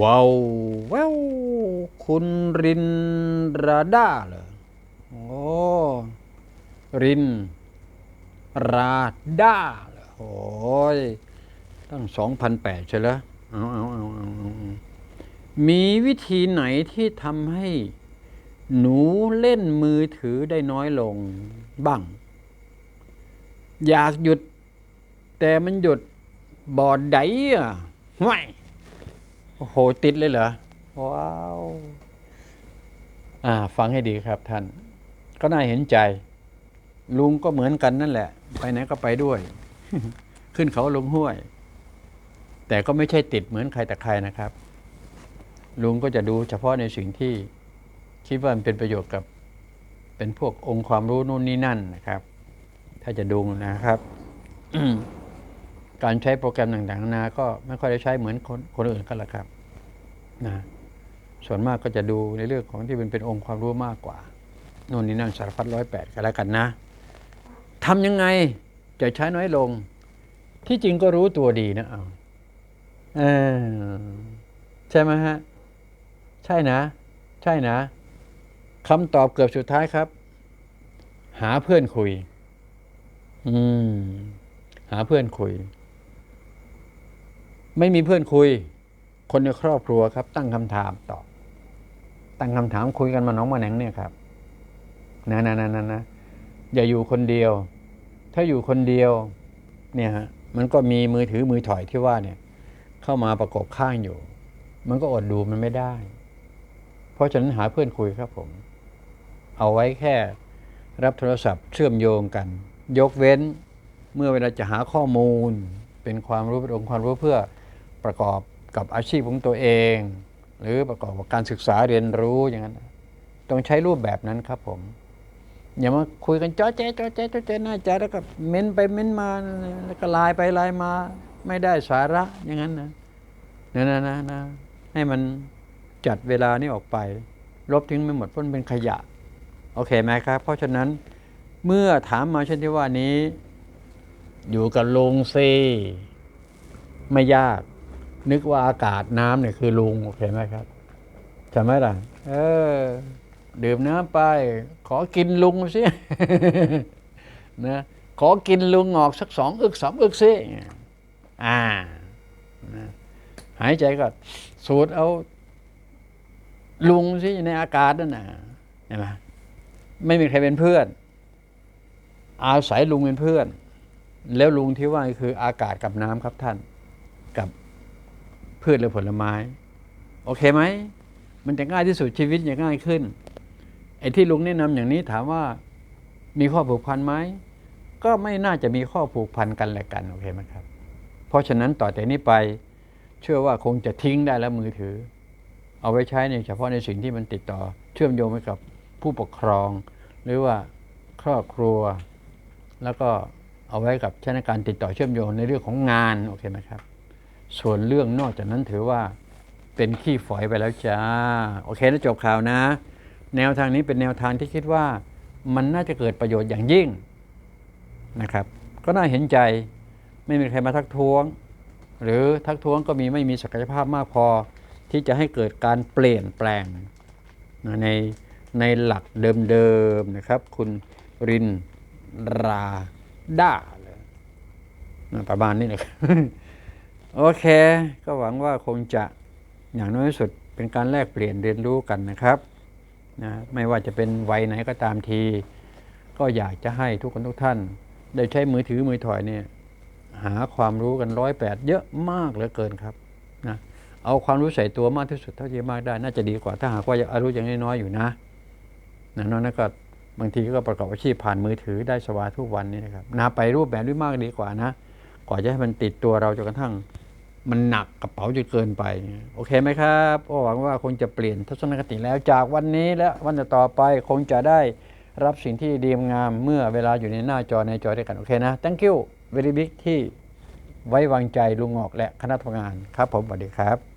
ว้าวแววคุณรินราดาเหรอโอ้รินราดาเหรอโอ้ยตั้งสองพันแปดใช่แล้วเอาเอาเอาเอาเอาเอามีวิธีไหนที่ทำให้หนูเล่นมือถือได้น้อยลงบ้าง อยากหยุด แต่มันหยุดบอดไดอะห่วย อ้โห ติดเลยเหรอ ว้าว อ่า ฟังให้ดีครับท่าน ก็น่าเห็นใจ ลุงก็เหมือนกันนั่นแหละ ไปไหนก็ไปด้วย ขึ้นเขาลงห้วย แต่ก็ไม่ใช่ติดเหมือนใครแต่ใครนะครับ ลุงก็จะดูเฉพาะในสิ่งที่ คิดว่ามันเป็นประโยชน์กับ เป็นพวกองค์ความรู้นู่นนี่นั่นนะครับ ถ้าจะดูนะครับการใช้โปรแกรมต่างๆนานาก็ไม่ค่อยได้ใช้เหมือนคนคนอื่นกันละครับ นะส่วนมากก็จะดูในเรื่องของที่เป็นเป็นองค์ความรู้มากกว่าโน่นนี่นั่นสารพัดร้อยแปดกันแล้วกันนะทำยังไงจะใช้น้อยลง ที่จริงก็รู้ตัวดีนะเอาเออใช่ไหมฮะ ใช่นะ ใช่นะคำตอบเกือบสุดท้ายครับ หาเพื่อนคุย อืม หาเพื่อนคุย ไม่มีเพื่อนคุย คนในครอบครัวครับตั้งคำถามตอบตั้งคำถามคุยกันมาน้องมาแหนงเนี่ยครับนะนะนะนะนะอย่าอยู่คนเดียว ถ้าอยู่คนเดียว เนี่ยฮะมันก็มีมือถือมือถอยที่ว่าเนี่ย เข้ามาประกบข้างอยู่ มันก็อดดูมันไม่ได้ เพราะฉะนั้นหาเพื่อนคุยครับผม เอาไว้แค่รับโทรศัพท์เชื่อมโยงกัน ยกเว้นเมื่อเวลาจะหาข้อมูล เป็นความรู้เป็นองค์ความรู้เพื่อประกอบ กับอาชีพของตัวเอง หรือประกอบกับการศึกษาเรียนรู้อย่างนั้นต้องใช้รูปแบบนั้นครับผม อย่ามาคุยกันจ้อแจ๊จ้อแจ๊จ้อแจ๊หน้าใจแล้วก็เม้นไปเม้นมาแล้วก็ไลน์ไปไลน์มา ไม่ได้สาระอย่างนั้นนะนะนะนะนะให้มันจัดเวลานี้ออกไป ลบทิ้งไม่หมดเพราะมันเป็นขยะ โอเคไหมครับ เพราะฉะนั้นเมื่อถามมาเช่นที่ว่านี้ อยู่กับลุงซีไม่ยาก นึกว่าอากาศน้ำเนี่ยคือลุงโอเคไหมครับใช่ไหมล่ะ เออ ดื่มน้ำไป ขอกินลุงสินะขอกินลุงออกสักสองอึกสามอึกสิอ่านะหายใจก็สูดเอาลุงสิในอากาศนั่นนะเห็นไหมไม่มีใครเป็นเพื่อน อาศัยลุงเป็นเพื่อน แล้วลุงที่ว่าคืออากาศกับน้ำครับท่าน กับ พืชและผลไม้ โอเคไหม มันจะง่ายที่สุดชีวิตจะง่ายขึ้น ไอ้ที่ลุงแนะนำอย่างนี้ถามว่ามีข้อผูกพันไหม ก็ไม่น่าจะมีข้อผูกพันกันและกัน โอเคไหมครับ เพราะฉะนั้นต่อแต่นี้ไป เชื่อว่าคงจะทิ้งได้แล้วมือถือ เอาไว้ใช้ในเฉพาะในสิ่งที่มันติดต่อ เชื่อมโยงไปกับผู้ปกครอง หรือว่าครอบครัว แล้วก็เอาไว้กับใช้ในการติดต่อเชื่อมโยงในเรื่องของงาน โอเคไหมครับ ส่วนเรื่องนอกจากนั้นถือว่าเป็นขี้ฝอยไปแล้วจ้า โอเคแล้วจบข่าวนะ แนวทางนี้เป็นแนวทางที่คิดว่ามันน่าจะเกิดประโยชน์อย่างยิ่งนะครับ ก็น่าเห็นใจไม่มีใครมาทักท้วง หรือทักท้วงก็มีไม่มีศักยภาพมากพอ ที่จะให้เกิดการเปลี่ยนแปลงในในหลักเดิมๆนะครับ คุณรินราด้าเลยประมาณนี้นะครับ โอเค ก็หวังว่าคงจะอย่างน้อยที่สุดเป็นการแลกเปลี่ยนเรียนรู้กันนะครับนะไม่ว่าจะเป็นวัยไหนก็ตามที ก็อยากจะให้ทุกคนทุกท่าน ได้ใช้มือถือมือถอยเนี่ยหาความรู้กันร้อยแปดเยอะมากเหลือเกินครับนะเอาความรู้ใส่ตัวมากที่สุดเท่าที่มากได้ น่าจะดีกว่าถ้าหากว่ายังอารู้อย่างน้อยๆอยู่นะนะนอกนั้นก็บางทีก็ประกอบอาชีพผ่านมือถือได้สบายทุกวันนี้นะครับนาไปรูปแบบด้วยมากดีกว่านะกว่าจะให้มันติดตัวเราจนกระทั่ง มันหนักกระเป๋าจนเกินไป โอเคไหมครับก็หวังว่าคงจะเปลี่ยนทัศนคติแล้วจากวันนี้และวันต่อไปคงจะได้รับสิ่งที่ดีงามเมื่อเวลาอยู่ในหน้าจอในจอด้วยกัน โอเคนะ thank you very big ที่ไว้วางใจลุงงอกและคณะทำงานครับผมสวัสดีครับ